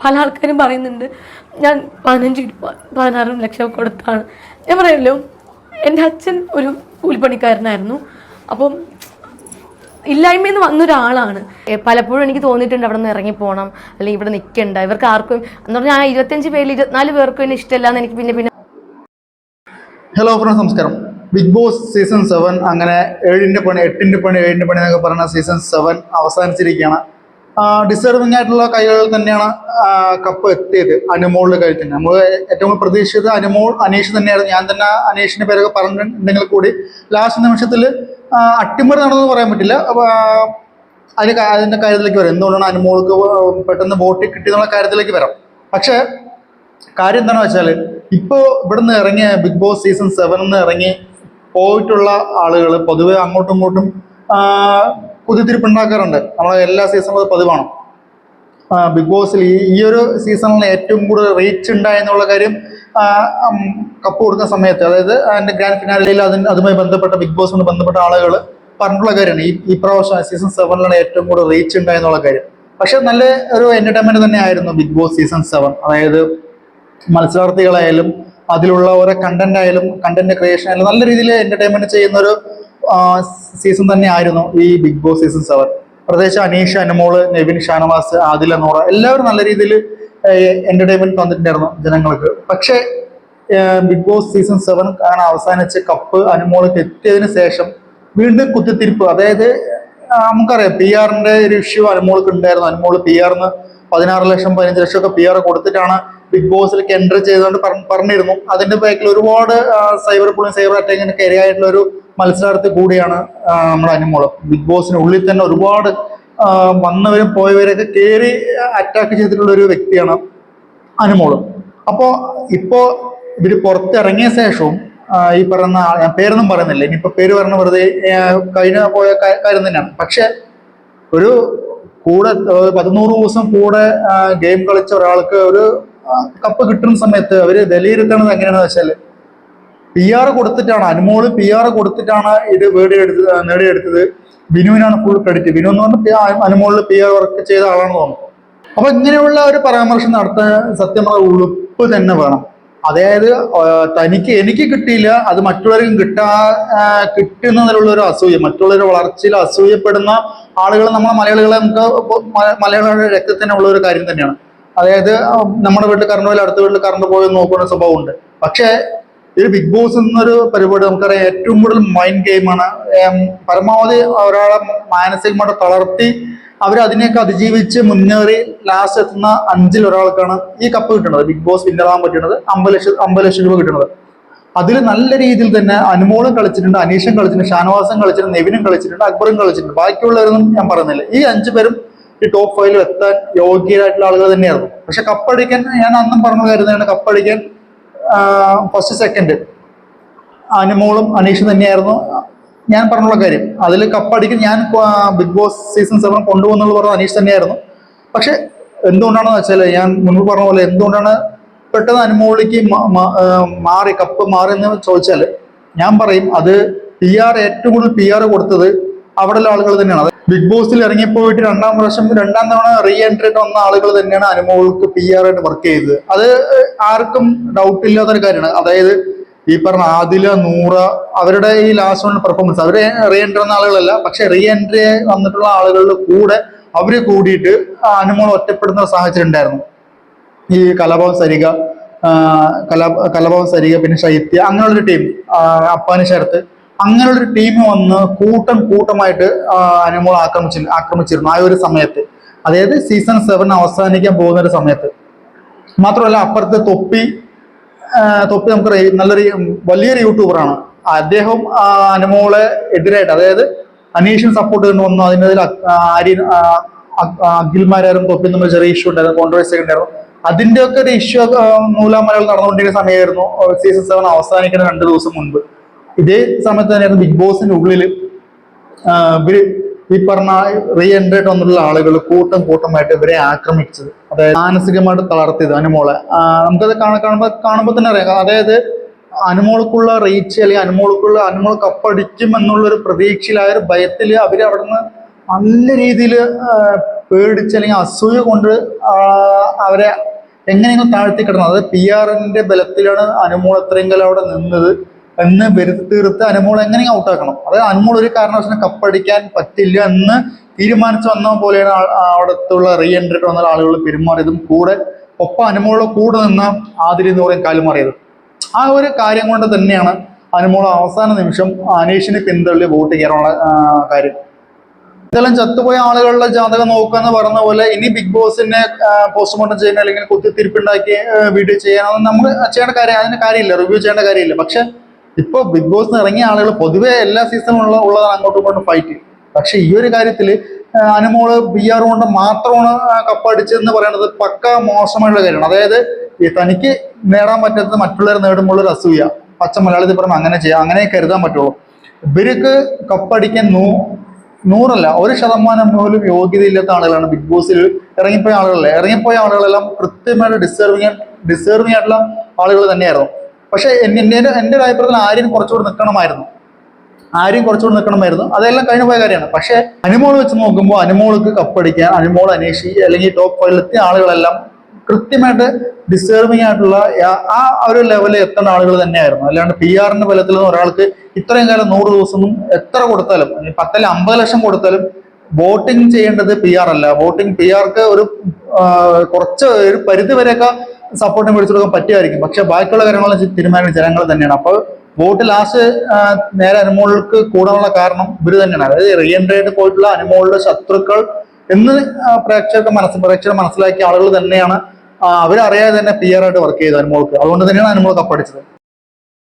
പല ആൾക്കാരും പറയുന്നുണ്ട് ഞാൻ പതിനഞ്ച് പതിനാറും ലക്ഷം കൊടുത്താണ്. ഞാൻ പറയല്ലോ എന്റെ അച്ഛൻ ഒരു കൂലിപ്പണിക്കാരനായിരുന്നു അപ്പം ഇല്ലായ്മയിൽ നിന്ന് വന്ന ഒരാളാണ് ഏ, പലപ്പോഴും എനിക്ക് തോന്നിയിട്ടുണ്ട് അവിടെ നിന്ന് ഇറങ്ങി പോകണം അല്ലെങ്കിൽ ഇവിടെ നിൽക്കണ്ട ഇവർക്ക് ആർക്കും എന്ന് പറഞ്ഞാൽ ആ ഇരുപത്തഞ്ച് പേരിൽ ഇരുപത്തിനാല് പേർക്കും എന്നെ ഇഷ്ടമല്ല എന്ന് എനിക്ക് പിന്നെ പിന്നെ ഹലോ ഫ്രണ്ട്സ് നമസ്കാരം. ബിഗ് ബോസ് സീസൺ സെവൻ അങ്ങനെ ഏഴിന്റെ പണി എട്ടിന്റെ പണി ഏഴിന്റെ പണി എന്നൊക്കെ പറയുന്ന സീസൺ സെവൻ അവസാനിച്ചിരിക്കുകയാണ്. ഡിസർവിംഗ് ആയിട്ടുള്ള കൈകളിൽ തന്നെയാണ് കപ്പ് എത്തിയത് അനുമോളിന്റെ കയ്യിൽ തന്നെ നമ്മൾ ഏറ്റവും കൂടുതൽ പ്രതീക്ഷിച്ചത് അനുമോൾ അനീഷ് തന്നെയായിരുന്നു. ഞാൻ തന്നെ അനീഷിന്റെ പേരൊക്കെ പറഞ്ഞിട്ടുണ്ടെങ്കിൽ കൂടി ലാസ്റ്റ് നിമിഷത്തിൽ അട്ടിമറി നടന്നു പറയാൻ പറ്റില്ല. അതിന് അതിന്റെ കാര്യത്തിലേക്ക് വരാം. എന്തുകൊണ്ടാണ് അനുമോൾക്ക് പെട്ടെന്ന് വോട്ട് കിട്ടിയെന്നുള്ള കാര്യത്തിലേക്ക് വരാം. പക്ഷേ കാര്യം എന്താണെന്ന് വെച്ചാൽ ഇപ്പോൾ ഇവിടുന്ന് ഇറങ്ങിയ ബിഗ് ബോസ് സീസൺ സെവനിൽ നിന്ന് ഇറങ്ങി പോയിട്ടുള്ള ആളുകൾ പൊതുവെ അങ്ങോട്ടും ഇങ്ങോട്ടും ആ, കുതിത്തിരിപ്പുണ്ടാക്കാറുണ്ട് നമ്മളെ എല്ലാ സീസണിലും അത് പതിവാണ്. ബിഗ് ബോസിൽ ഈ ഈ ഒരു സീസണിൽ ഏറ്റവും കൂടുതൽ റീച്ച് ഉണ്ടായെന്നുള്ള കാര്യം കപ്പ് കൊടുക്കുന്ന സമയത്ത് അതായത് അതിന്റെ ഗ്രാൻഡ് ഫിനാലിയിൽ അതിന് അതുമായി ബന്ധപ്പെട്ട ബിഗ് ബോസുമായി ബന്ധപ്പെട്ട ആളുകൾ പറഞ്ഞിട്ടുള്ള കാര്യമാണ്. ഈ ഈ പ്രാവശ്യം സീസൺ സെവനിലാണ് ഏറ്റവും കൂടുതൽ റീച്ച് ഉണ്ടായെന്നുള്ള കാര്യം. പക്ഷെ നല്ല ഒരു എന്റർടൈൻമെന്റ് തന്നെ ആയിരുന്നു ബിഗ് ബോസ് സീസൺ സെവൻ അതായത് മത്സരാർത്ഥികളായാലും അതിലുള്ള ഓരോ കണ്ടന്റ് ആയാലും കണ്ടന്റ് ക്രിയേഷൻ ആയാലും നല്ല രീതിയിൽ എന്റർടൈൻമെന്റ് ചെയ്യുന്ന ഒരു സീസൺ തന്നെ ആയിരുന്നു ഈ ബിഗ് ബോസ് സീസൺ സെവൻ പ്രത്യേകിച്ച് അനീഷ് അനുമോൾ നെവിൻ ഷാനവാസ് ആദിൽ നൂറ എല്ലാവരും നല്ല രീതിയിൽ എന്റർടൈൻമെന്റ് തന്നിട്ടുണ്ടായിരുന്നു ജനങ്ങൾക്ക്. പക്ഷേ ബിഗ് ബോസ് സീസൺ സെവൻ അങ്ങനെ അവസാനിച്ച് കപ്പ് അനുമോളൊക്കെ എത്തിയതിനു ശേഷം വീണ്ടും കുത്തിത്തിരിപ്പ്. അതായത് നമുക്കറിയാം പി ആറിന്റെ ഒരു ഇഷ്യൂ അനുമോൾക്ക് ഉണ്ടായിരുന്നു. അനുമോൾ പി ആറിന് പതിനാറ് ലക്ഷം പതിനഞ്ച് ലക്ഷം ഒക്കെ പി ആർ കൊടുത്തിട്ടാണ് ബിഗ് ബോസിലേക്ക് എൻട്രി ചെയ്തുകൊണ്ട് പറ- പറഞ്ഞിരുന്നു. അതിന്റെ ബാക്കിൽ ഒരുപാട് സൈബർ പുള്ളിയും സൈബർ അറ്റാക്കിനൊക്കെ ഇരയായിട്ടുള്ള ഒരു മത്സരാർത്ഥി കൂടിയാണ് നമ്മുടെ അനുമോൾ. ബിഗ് ബോസിന് ഉള്ളിൽ തന്നെ ഒരുപാട് വന്നവരും പോയവരൊക്കെ കയറി അറ്റാക്ക് ചെയ്തിട്ടുള്ള ഒരു വ്യക്തിയാണ് അനുമോൾ. അപ്പോൾ ഇപ്പോൾ ഇവർ പുറത്തിറങ്ങിയ ശേഷവും ഈ പറയുന്ന ഞാൻ പേരൊന്നും പറയുന്നില്ല ഇനിയിപ്പോൾ പേര് പറഞ്ഞ വെറുതെ കഴിഞ്ഞ പോയ കാര്യം തന്നെയാണ്. പക്ഷെ ഒരു കൂടെ പതിനൂറ് ദിവസം കൂടെ ഗെയിം കളിച്ച ഒരാൾക്ക് ഒരു കപ്പ് കിട്ടുന്ന സമയത്ത് അവർ വിലയിരുത്തണത് എങ്ങനെയാണെന്ന് വെച്ചാൽ പി ആർ കൊടുത്തിട്ടാണ്. അനുമോൾ പി ആർ കൊടുത്തിട്ടാണ് ഇത് നേടിയെടുത്തത് നേടിയെടുത്തത്. ബിനുവിനാണ് ഫുൾ ക്രെഡിറ്റ് ബിനു എന്ന് പറഞ്ഞാൽ അനുമോളിൽ പി ആർ വർക്ക് ചെയ്ത ആളാണെന്ന് തോന്നുന്നു. അപ്പൊ ഇങ്ങനെയുള്ള ഒരു പരാമർശം നടത്താൻ സത്യം പറഞ്ഞ ഉളുപ്പ് തന്നെ വേണം. അതായത് തനിക്ക് എനിക്ക് കിട്ടിയില്ല അത് മറ്റുള്ളവർക്കും കിട്ടാ കിട്ടുന്നതിലുള്ള ഒരു അസൂയ മറ്റുള്ളവരുടെ വളർച്ചയിൽ അസൂയപ്പെടുന്ന ആളുകൾ നമ്മളെ മലയാളികളെ നമുക്ക് മലയാളികളുടെ രക്തത്തിന് ഉള്ള ഒരു കാര്യം തന്നെയാണ്. അതായത് നമ്മുടെ വീട്ടിൽ കറണ്ട് പോയാൽ അടുത്ത വീട്ടിൽ കറണ്ട് പോയി നോക്കുന്ന സ്വഭാവമുണ്ട്. പക്ഷേ ഒരു ബിഗ് ബോസ് എന്നൊരു പരിപാടി നമുക്കറിയാം. ഏറ്റവും കൂടുതൽ മൈൻഡ് ഗെയിമാണ് പരമാവധി ഒരാളെ മാനസികമായിട്ട് തളർത്തി അവർ അതിനെയൊക്കെ അതിജീവിച്ച് മുന്നേറി ലാസ്റ്റ് എത്തുന്ന അഞ്ചിൽ ഒരാൾക്കാണ് ഈ കപ്പ് കിട്ടുന്നത്. ബിഗ് ബോസ് വിന്നറാകാൻ പറ്റുന്നത് അമ്പത് ലക്ഷം അമ്പത് ലക്ഷം രൂപ കിട്ടുന്നത്. അതിൽ നല്ല രീതിയിൽ തന്നെ അനുമോളും കളിച്ചിട്ടുണ്ട് അനീഷും കളിച്ചിട്ടുണ്ട് ഷാനവാസും കളിച്ചിട്ടുണ്ട് നെവിനും കളിച്ചിട്ടുണ്ട് അക്ബറും കളിച്ചിട്ടുണ്ട്. ബാക്കിയുള്ളവരൊന്നും ഞാൻ പറയുന്നില്ല. ഈ അഞ്ചു പേരും ഈ ടോപ്പ് ഫൈവിൽ എത്താൻ യോഗ്യരായിട്ടുള്ള ആളുകൾ തന്നെയായിരുന്നു. പക്ഷെ കപ്പടിക്കാൻ ഞാൻ അന്നും പറഞ്ഞു കാര്യം കപ്പടിക്കാൻ ഫസ്റ്റ് സെക്കൻഡ് അനുമോളും അനീഷും തന്നെയായിരുന്നു. ഞാൻ പറഞ്ഞുള്ള കാര്യം അതിൽ കപ്പടിക്ക് ഞാൻ ബിഗ് ബോസ് സീസൺ സെവൻ കൊണ്ടുപോകുന്നുള്ള പറഞ്ഞ അനീഷ് തന്നെയായിരുന്നു. പക്ഷെ എന്തുകൊണ്ടാണെന്ന് വെച്ചാൽ ഞാൻ മുൻപ് പറഞ്ഞ പോലെ എന്തുകൊണ്ടാണ് പെട്ടെന്ന് അനുമോളിക്ക് മാറി കപ്പ് മാറി എന്ന് ചോദിച്ചാൽ ഞാൻ പറയും അത് പി ആർ ഏറ്റവും കൂടുതൽ പി ആർ കൊടുത്തത് അവിടെയുള്ള ആളുകൾ തന്നെയാണ്. ബിഗ് ബോസിൽ ഇറങ്ങിപ്പോയിട്ട് രണ്ടാം പ്രാവശ്യം രണ്ടാം തവണ റീ എൻട്രി ആയിട്ട് വന്ന ആളുകൾ തന്നെയാണ് അനുമോൾക്ക് പി ആർ ആയിട്ട് വർക്ക് ചെയ്തത്. അത് ആർക്കും ഡൗട്ട് ഇല്ലാത്തൊരു കാര്യമാണ്. അതായത് ഈ പറഞ്ഞ ആദില നൂറ അവരുടെ ഈ ലാസ്റ്റ് വൺ പെർഫോമൻസ് അവർ റീ എൻട്രി വന്ന ആളുകളല്ല പക്ഷെ റീ എൻട്രി വന്നിട്ടുള്ള ആളുകളുടെ കൂടെ അവർ കൂടിയിട്ട് അനുമോൾ ഒറ്റപ്പെടുന്ന സാഹചര്യം ഉണ്ടായിരുന്നു. ഈ കലാഭവൻ സരിക കലാ കലാഭവൻ സരിക പിന്നെ ശൈത്യ അങ്ങനെയുള്ളൊരു ടീം അപ്പാനി ശരത്ത്. അങ്ങനെയുള്ളൊരു ടീം വന്ന് കൂട്ടം കൂട്ടമായിട്ട് അനുമോൾ ആക്രമിച്ചി ആക്രമിച്ചിരുന്നു ആ ഒരു സമയത്ത്. അതായത് സീസൺ സെവൻ അവസാനിക്കാൻ പോകുന്ന ഒരു സമയത്ത്. മാത്രമല്ല അപ്പുറത്ത് തൊപ്പി തൊപ്പി നമുക്ക് നല്ലൊരു വലിയൊരു യൂട്യൂബറാണ് അദ്ദേഹം അനുമോളെ എതിരായിട്ട് അതായത് അനീഷിന് സപ്പോർട്ട് കൊണ്ട് വന്നു. അതിന്റെ ആര്യൻ അഖിൽമാരും തൊപ്പി നമ്മൾ ചെറിയ ഇഷ്യൂ ഉണ്ടായിരുന്നു കോൺട്രവേഴ്സി ഉണ്ടായിരുന്നു. അതിന്റെയൊക്കെ ഒരു ഇഷ്യൂ നൂലാമലകൾ നടന്നുകൊണ്ടിരിക്കുന്ന സമയമായിരുന്നു സീസൺ സെവൻ അവസാനിക്കുന്ന രണ്ട് ദിവസം മുൻപ്. ഇതേ സമയത്ത് തന്നെയായിരുന്നു ബിഗ് ബോസിന്റെ ഉള്ളിൽ ഇവർ ഈ പറഞ്ഞ റീ എൻട്രി ആയിട്ട് വന്നിട്ടുള്ള ആളുകൾ കൂട്ടം കൂട്ടമായിട്ട് ഇവരെ ആക്രമിച്ചത്. അതായത് മാനസികമായിട്ട് തളർത്തിയത് അനുമോളെ. നമുക്കത് കാണ- കാണുമ്പോൾ കാണുമ്പോൾ തന്നെ അറിയാം. അതായത് അനുമോൾക്കുള്ള റീച്ച് അല്ലെങ്കിൽ അനുമോൾക്കുള്ള അനുമോൾ കപ്പടിക്കും എന്നുള്ളൊരു പ്രതീക്ഷയിലായ ഒരു ഭയത്തിൽ അവർ അവിടെ നിന്ന് നല്ല രീതിയിൽ പേടിച്ച് അല്ലെങ്കിൽ അസൂയ കൊണ്ട് അവരെ എങ്ങനെയെങ്കിലും താഴ്ത്തി കിടന്നത്. അതായത് പി ആറിന്റെ ബലത്തിലാണ് അനുമോൾ അത്രയും കാലം അവിടെ നിന്നത്. എന്ന് വരുത്തി തീർത്ത് അനുമോൾ ഔട്ട് ഔട്ടാക്കണം? അതായത് അനുമോൾ ഒരു കാരണവശാലും കപ്പടിക്കാൻ പറ്റില്ല എന്ന് തീരുമാനിച്ചു വന്ന പോലെയാണ് അവിടത്തുള്ള റീ എൻട്രി വന്ന ആളുകൾ പെരുമാറിയതും കൂടെ ഒപ്പം അനുമോളുടെ കൂടെ നിന്ന ആതിരി എന്ന് പറയും കാലുമാറിയത് ആ ഒരു കാര്യം കൊണ്ട് തന്നെയാണ് അനുമോൾ അവസാന നിമിഷം അനീഷിനെ പിന്തള്ളി വോട്ട് ചെയ്യാനുള്ള കാര്യം. ഇതെല്ലാം ചത്തുപോയ ആളുകളുടെ ജാതകം നോക്കുക എന്ന് പറഞ്ഞ പോലെ ഇനി ബിഗ് ബോസിനെ പോസ്റ്റ്മോർട്ടം ചെയ്യാൻ അല്ലെങ്കിൽ കുത്തിത്തിരിപ്പുണ്ടാക്കി വീഡിയോ ചെയ്യാനോ നമ്മൾ ചെയ്യേണ്ട കാര്യം അതിന് കാര്യമില്ല റിവ്യൂ ചെയ്യേണ്ട കാര്യമില്ല. പക്ഷെ ഇപ്പൊ ബിഗ് ബോസിന് ഇറങ്ങിയ ആളുകൾ പൊതുവേ എല്ലാ സീസണും ഉള്ള ഉള്ളതാണ് അങ്ങോട്ടും ഇങ്ങോട്ടും ഫൈറ്റ് പക്ഷെ ഈ ഒരു കാര്യത്തിൽ അനുമോൾ ബി ആർ കൊണ്ട് മാത്രമാണ് കപ്പടിച്ചതെന്ന് പറയുന്നത് പക്ക മോശമായിട്ടുള്ള കാര്യമാണ്. അതായത് ഈ തനിക്ക് നേടാൻ പറ്റാത്തത് മറ്റുള്ളവർ നേടുമ്പോൾ ഒരു അസൂയ. പച്ച മലയാളത്തിൽ പറയുമ്പോൾ അങ്ങനെ ചെയ്യാം അങ്ങനെ കരുതാൻ പറ്റുള്ളൂ. ഇവർക്ക് കപ്പടിക്കാൻ നൂ നൂറല്ല ഒരു ശതമാനം പോലും യോഗ്യതയില്ലാത്ത ആളുകളാണ് ബിഗ് ബോസിൽ ഇറങ്ങിപ്പോയ ആളുകളല്ലേ? ഇറങ്ങിപ്പോയ ആളുകളെല്ലാം കൃത്യമായിട്ട് ഡിസേർവിങ് ഡിസേർവിങ് ആയിട്ടുള്ള ആളുകൾ തന്നെയായിരുന്നു. പക്ഷെ എന്റെ എന്റെ ഒരു അഭിപ്രായത്തിൽ ആര്യൻ കുറച്ചുകൂടി നിൽക്കണമായിരുന്നു ആര്യൻ കുറച്ചുകൂടി നിൽക്കണമായിരുന്നു അതെല്ലാം കഴിഞ്ഞു പോയ കാര്യമാണ്. പക്ഷേ അനുമോൾ വെച്ച് നോക്കുമ്പോൾ അനുമോൾക്ക് കപ്പടിക്കാൻ അനുമോൾ അനേഷി അല്ലെങ്കിൽ ടോപ്പ് ഫൈവിലെത്തിയ ആളുകളെല്ലാം കൃത്യമായിട്ട് ഡിസേർവിങ് ആയിട്ടുള്ള ആ- ഒരു ലെവലിൽ എത്തേണ്ട ആളുകൾ തന്നെയായിരുന്നു. അല്ലാണ്ട് പി ആറിന്റെ ബലത്തിൽ നിന്ന് ഒരാൾക്ക് ഇത്രയും കാലം നൂറ് ദിവസം എത്ര കൊടുത്താലും പത്തല്ല അമ്പത് ലക്ഷം കൊടുത്താലും വോട്ടിംഗ് ചെയ്യേണ്ടത് പി ആർ അല്ല. വോട്ടിംഗ് പി ആർക്ക് ഒരു കുറച്ച് ഒരു പരിധി വരെയൊക്കെ സപ്പോർട്ട് മേടിച്ചു കൊടുക്കാൻ പറ്റുമായിരിക്കും. പക്ഷെ ബാക്കിയുള്ള കാര്യങ്ങളും തീരുമാനിക്കുന്ന ജനങ്ങൾ തന്നെയാണ്. അപ്പോൾ വോട്ട് ലാസ്റ്റ് നേരെ അനുമോൾക്ക് കൂടാനുള്ള കാരണം ഇവർ തന്നെയാണ്. അതായത് റീഎൻട്രിയായിട്ട് പോയിട്ടുള്ള അനുമോളുടെ ശത്രുക്കൾ എന്ന് പ്രേക്ഷകർക്ക് മനസ്സ് പ്രേക്ഷകർ മനസ്സിലാക്കിയ ആളുകൾ തന്നെയാണ് അവരറിയാതെ തന്നെ പി ആർ ആയിട്ട് വർക്ക് ചെയ്ത് അനുമോൾക്ക്. അതുകൊണ്ട് തന്നെയാണ് അനുമോൾ കപ്പടിച്ചത്.